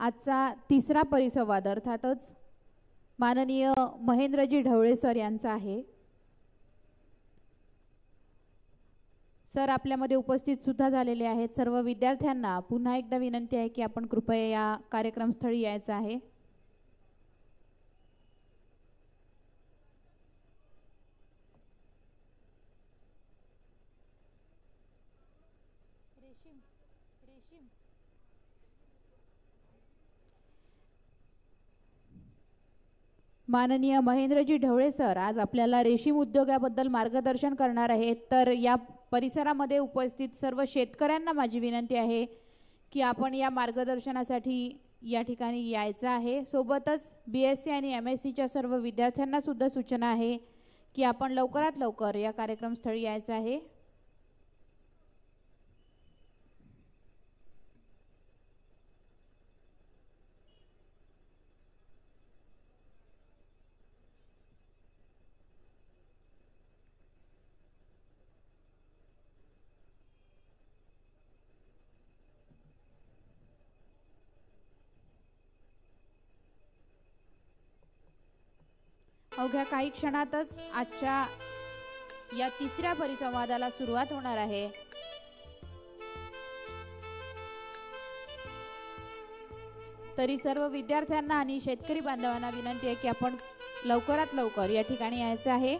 आजचा तिसरा परिसंवाद अर्थातच माननीय महेंद्रजी ढवळे सर यांचा आहे. सर आपल्यामध्ये उपस्थित सुद्धा झालेले आहेत. सर्व विद्यार्थ्यांना पुन्हा एकदा विनंती आहे की आपण कृपया या कार्यक्रमस्थळी यायचं आहे. रेशीम माननीय महेंद्रजी ढवळे सर आज आपल्याला रेशीम उद्योगाबद्दल मार्गदर्शन करणार आहेत. तर या परिसरामध्ये उपस्थित सर्व शेतकऱ्यांना माझी विनंती आहे की आपण या मार्गदर्शनासाठी या ठिकाणी यायचं आहे. सोबतच बी एस सी आणि एम एस सीच्या सर्व विद्यार्थ्यांनासुद्धा सूचना आहे की आपण लवकरात लवकर या कार्यक्रमस्थळी यायचं आहे. अवघ्या काही क्षणातच आजच्या या तिसऱ्या परिसंवादाला सुरुवात होणार आहे. तरी सर्व विद्यार्थ्यांना आणि शेतकरी बांधवांना विनंती आहे की आपण लवकरात लवकर या ठिकाणी यायचं आहे.